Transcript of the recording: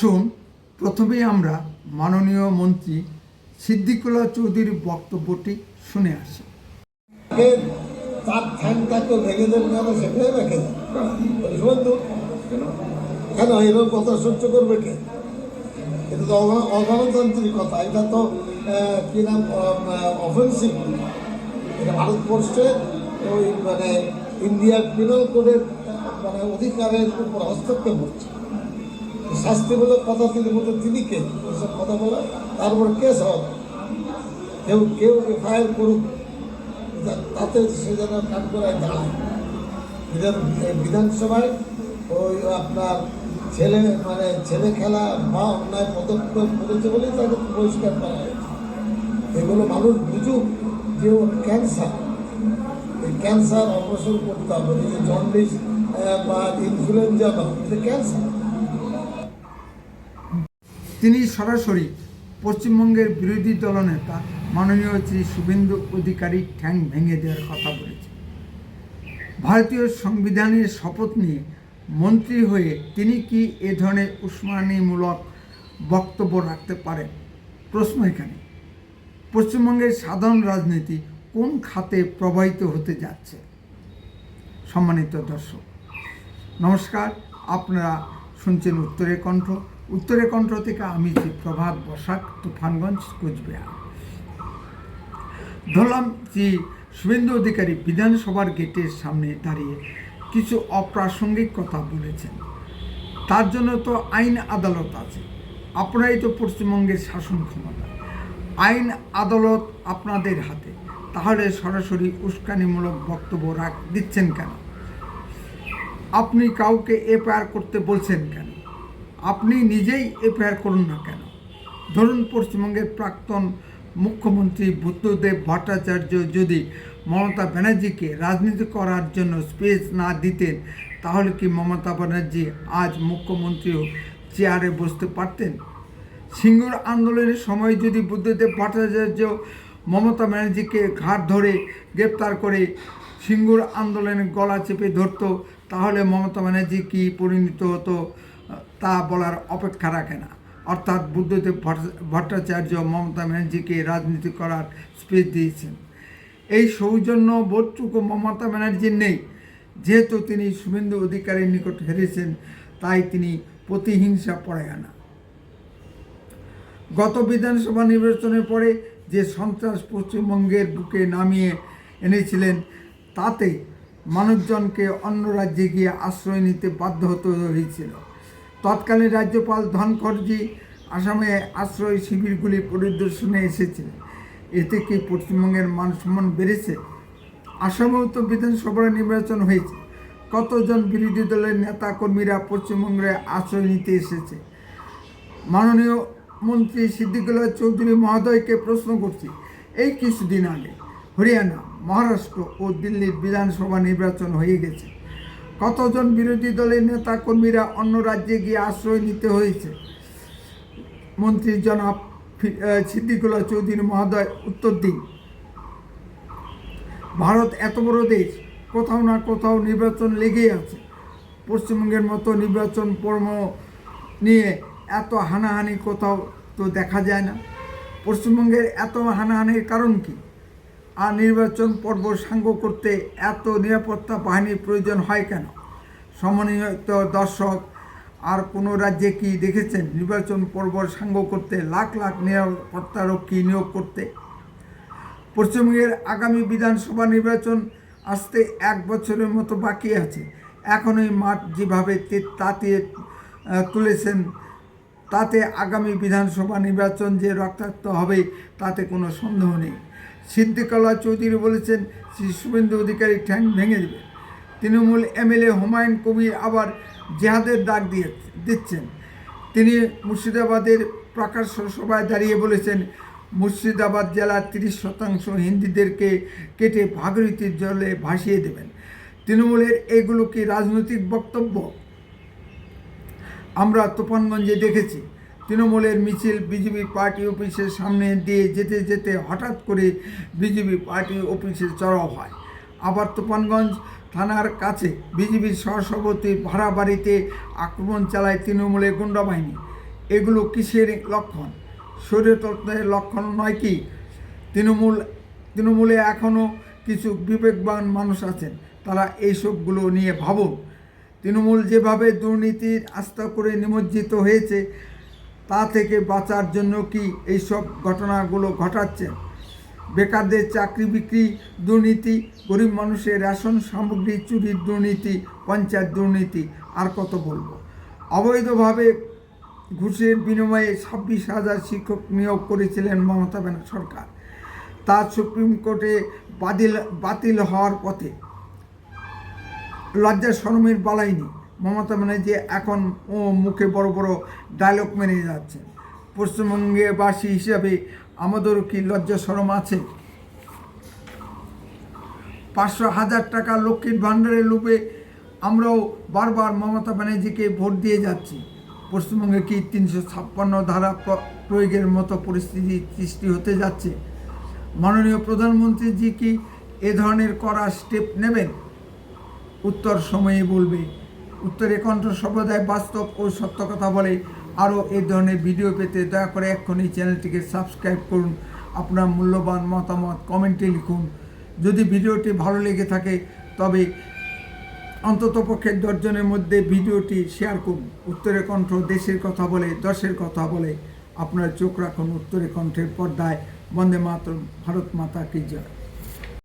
আসুন প্রথমে আমরা মাননীয় মন্ত্রী সিদ্দিকুল্লাহ চৌধুরীর বক্তব্যটি শুনে আসি। তার ঠ্যাংটা তো ভেঙে দেন কেন সেটাই রেখে দেন কেন এরকম কথা সহ্য করবে কে? এটা তো অগণ- অগণতান্ত্রিক কথা, এটা তো কি নাম অফেন্সিভ এটা ভারতবর্ষের ওই মানে ইন্ডিয়ার পিনাল কোডের মানে অধিকারের উপর হস্তক্ষেপ হচ্ছে। শাস্তিমূলক কথা তিনি বলতে তিনি কে? এসব কথা বলা, তারপর কেস হবে। কেউ কেউ এফআইআর করুক। তাতে সে যেন কাজ করায় দাঁড়ায়। বিধান বিধানসভায় ওই আপনার ছেলে মানে ছেলে খেলা বা অন্যায় পদক্ষেপ করেছে বলেই তাকে পরিষ্কার করা হয়েছে। এগুলো মানুষ বুঝুক যে ওর ক্যান্সার এই ক্যান্সার অপারেশন করতে হবে। এই যে জন্ডিস বা ইনফ্লুয়েঞ্জা এটা ক্যান্সার তিনি সরাসরি পশ্চিমবঙ্গের বিরোধী দলনেতা মাননীয় শ্রী শুভেন্দু অধিকারী ঠ্যাং ভেঙে দেওয়ার কথা বলেছেন। ভারতীয় সংবিধানের শপথ নিয়ে মন্ত্রী হয়ে তিনি কি এ ধরনের উস্মানিমূলক বক্তব্য রাখতে পারেন? প্রশ্ন এখানে। পশ্চিমবঙ্গের সাধারণ রাজনীতি কোন খাতে প্রবাহিত হতে যাচ্ছে? সম্মানিত দর্শক, নমস্কার। আপনারা শুনছেন উত্তরের কণ্ঠ। উত্তরের কণ্ঠ থেকে আমি প্রভাত বসাক, তুফানগঞ্জ, কোচবিহার। ধরলাম যে শুভেন্দু অধিকারী বিধানসভার গেটের সামনে দাঁড়িয়ে কিছু অপ্রাসঙ্গিক কথা বলেছেন। তার জন্য তো আইন আদালত আছে। আপনারাই তো পশ্চিমবঙ্গের শাসন ক্ষমতা। আইন আদালত আপনাদের হাতে। তাহলে সরাসরি উস্কানিমূলক বক্তব্য রাখ দিচ্ছেন কেন? আপনি কাউকে এফআইআর করতে বলছেন কেন? আপনি নিজেই এফআইআর করুন না কেন? ধরুন পশ্চিমবঙ্গের প্রাক্তন মুখ্যমন্ত্রী বুদ্ধদেব ভট্টাচার্য যদি মমতা ব্যানার্জিকে রাজনীতি করার জন্য স্পেস না দিতেন, তাহলে কি মমতা ব্যানার্জি আজ মুখ্যমন্ত্রী চেয়ারে বসতে পারতেন? সিঙ্গুর আন্দোলনের সময় যদি বুদ্ধদেব ভট্টাচার্য মমতা ব্যানার্জিকে ঘাট ধরে গ্রেপ্তার করে সিঙ্গুর আন্দোলনের গলা চেপে ধরতো, তাহলে মমতা ব্যানার্জি কী পরিণত হতো? তা বলার অপেক্ষা রাখে না। অর্থাৎ বুদ্ধদেব ভট্টাচার্য মমতা ব্যানার্জিকে রাজনীতি করার স্পেস দিয়েছেন। এই সৌজন্য বোধটুকু মমতা ব্যানার্জির নেই। যেহেতু তিনি শুভেন্দু অধিকারীর নিকট হেরেছেন, তাই তিনি প্রতিহিংসা না গত বিধানসভা নির্বাচনের পরে যে সন্ত্রাস পশ্চিমবঙ্গের বুকে নামিয়ে এনেছিলেন, তাতে মানুষজনকে অন্য রাজ্যে গিয়ে আশ্রয় নিতে বাধ্য হতে হয়েছিল। তৎকালীন রাজ্যপাল ধনখড়জি আসামে আশ্রয় শিবিরগুলি পরিদর্শনে এসেছিলেন। এতে কি পশ্চিমবঙ্গের মান সম্মান বেড়েছে? আসামেও তো বিধানসভার নির্বাচন হয়েছে। কতজন বিরোধী দলের নেতা কর্মীরা পশ্চিমবঙ্গে আশ্রয় নিতে এসেছে? মাননীয় মন্ত্রী সিদ্দিকুল্লাহ চৌধুরী মহোদয়কে প্রশ্ন করছি। এই কিছুদিন আগে হরিয়ানা, মহারাষ্ট্র ও দিল্লির বিধানসভা নির্বাচন হয়ে গেছে। কতজন বিরোধী দলের নেতা কর্মীরা অন্য রাজ্যে গিয়ে আশ্রয় নিতে হয়েছে? মন্ত্রী জনাব সিদ্দিকুল্লাহ চৌধুরী মহোদয়, উত্তর দিন। ভারত এত বড় দেশ, কোথাও না কোথাও নির্বাচন লেগেই আছে। পশ্চিমবঙ্গের মতো নির্বাচন পর্ব নিয়ে এত হানাহানি কোথাও তো দেখা যায় না। পশ্চিমবঙ্গের এত হানাহানির কারণ কি? আর নির্বাচন পর্ব সাঙ্গ করতে এত নিরাপত্তা বাহিনীর প্রয়োজন হয় কেন? সমন্বিত দর্শক, আর কোনো রাজ্যে কি দেখেছেন নির্বাচন পর্ব সাঙ্গ করতে লাখ লাখ নিরাপত্তারক্ষী নিয়োগ করতে? পশ্চিমবঙ্গের আগামী বিধানসভা নির্বাচন আসতে এক বছরের মতো বাকি আছে। এখনই মাঠ যেভাবে তাতিয়ে তুলেছেন তাতে আগামী বিধানসভা নির্বাচন যে রক্তাক্ত হবে, তাতে কোনো সন্দেহ নেই। সিদ্দিকুল্লাহ চৌধুরী বলেছেন, শ্রী শুভেন্দু অধিকারী ঠ্যাং ভেঙে দেবে। তৃণমূল এমএলএ হুমায়ুন কবির আবার জেহাদের ডাক দিয়ে দিচ্ছেন। তিনি মুর্শিদাবাদের প্রকাশ্য সভায় দাঁড়িয়ে বলেছেন, মুর্শিদাবাদ জেলার তিরিশ শতাংশ হিন্দিদেরকে কেটে ভাগরীতির জলে ভাসিয়ে দেবেন। তৃণমূলের এগুলো কি রাজনৈতিক বক্তব্য? আমরা তুফানগঞ্জে দেখেছি। তৃণমূলের মিছিল বিজেপি পার্টি অফিসের সামনে দিয়ে যেতে যেতে হঠাৎ করে বিজেপি পার্টি অফিসে চড়াও হয়। আবার তুফানগঞ্জ থানার কাছে বিজেপির সহসভাপতির ভাড়া বাড়িতে আক্রমণ চালায় তৃণমূলের গুন্ডা বাহিনী। এগুলো কিসের লক্ষণ? শরীরতত্ত্বের লক্ষণ নয় কি? তৃণমূল, তৃণমূলে এখনও কিছু বিবেকবান মানুষ আছেন। তারা এইসবগুলো নিয়ে ভাবুন। তৃণমূল যেভাবে দুর্নীতির আস্থা করে নিমজ্জিত হয়েছে, তা থেকে বাঁচার জন্য কি এইসব ঘটনাগুলো ঘটাচ্ছে? বেকারদের চাকরি বিক্রি, দুর্নীতি, গরিব মানুষের রেশন সামগ্রী, চুরির দুর্নীতি, পঞ্চায়েত দুর্নীতি, আর কত বলব? অবৈধভাবে ঘুষের বিনিময়ে ছাব্বিশ হাজার শিক্ষক নিয়োগ করেছিলেন মমতা ব্যানার্জি সরকার। তা সুপ্রিম কোর্টে বাতিল বাতিল হওয়ার পথে লজ্জা শরমের বালাইনি। মমতা ব্যানার্জি এখন ও মুখে বড় বড় ডায়লগ মেনে যাচ্ছে। পশ্চিমবঙ্গে বাসী হিসাবে আমাদেরও কি লজ্জা শরম আছে? পাঁচশো হাজার টাকা লক্ষ্মীর ভাণ্ডারের লোভে আমরাও বারবার মমতা ব্যানার্জিকে ভোট দিয়ে যাচ্ছি। পশ্চিমবঙ্গে কি তিনশো ছাপ্পান্ন ধারা প্রয়োগের মতো পরিস্থিতি সৃষ্টি হতে যাচ্ছে? মাননীয় প্রধানমন্ত্রীজি কি এ ধরনের করা স্টেপ নেবেন? উত্তর সময়ে বলবে। উত্তরে কণ্ঠ সম্প্রদায় বাস্তব ও সত্য কথা বলে। আরও এই ধরনের ভিডিও পেতে দয়া করে এক্ষুনি চ্যানেলটিকে সাবস্ক্রাইব করুন। আপনার মূল্যবান মতামত কমেন্টে লিখুন। যদি ভিডিওটি ভালো লেগে থাকে, তবে অন্তত পক্ষে দশজনের মধ্যে ভিডিওটি শেয়ার করুন। উত্তরে কণ্ঠ দেশের কথা বলে, দশের কথা বলে। আপনার চোখ রাখুন উত্তরে কণ্ঠের পর্দায়। বন্দে মাতরম, ভারত মাতা কি জয়।